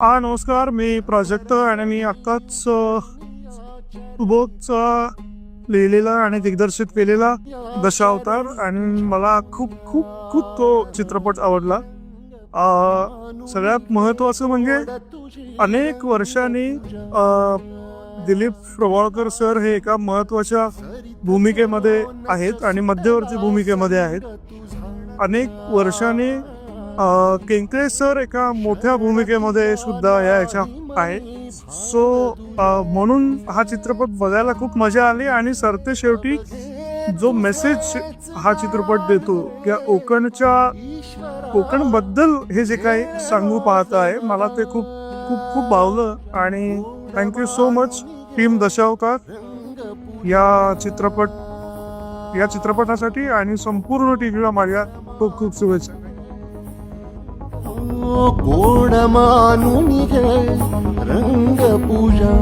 हा नमस्कार. मी प्राजक्त आणि मी आत्ताच सुबोधचा लिहिलेला आणि दिग्दर्शित केलेला दशावतार आणि मला खूप खूप खूप तो चित्रपट आवडला. सगळ्यात महत्त्वाचं म्हणजे अनेक वर्षांनी दिलीप प्रभाळकर सर हे एका महत्त्वाच्या भूमिकेमध्ये आहेत आणि मध्यवर्ती भूमिकेमध्ये आहेत. अनेक वर्षांनी अ, सर एका मोठ्या भूमिकेमध्ये सुद्धा या ह्याच्या आहे सो म्हणून हा चित्रपट बघायला खूप मजा आली आणि सरते शेवटी जो मेसेज हा चित्रपट देतो किंवा कोकणच्या कोकणबद्दल हे जे काही सांगू पाहत आहे मला ते खूप खूप खूप भावलं. आणि thank you so much team Dashavatar या चित्रपट या चित्रपटासाठी आणि संपूर्ण टीव्हीला माझ्या खूप खूप शुभेच्छा. கோணமானுமிகள் ரங்க பூஜா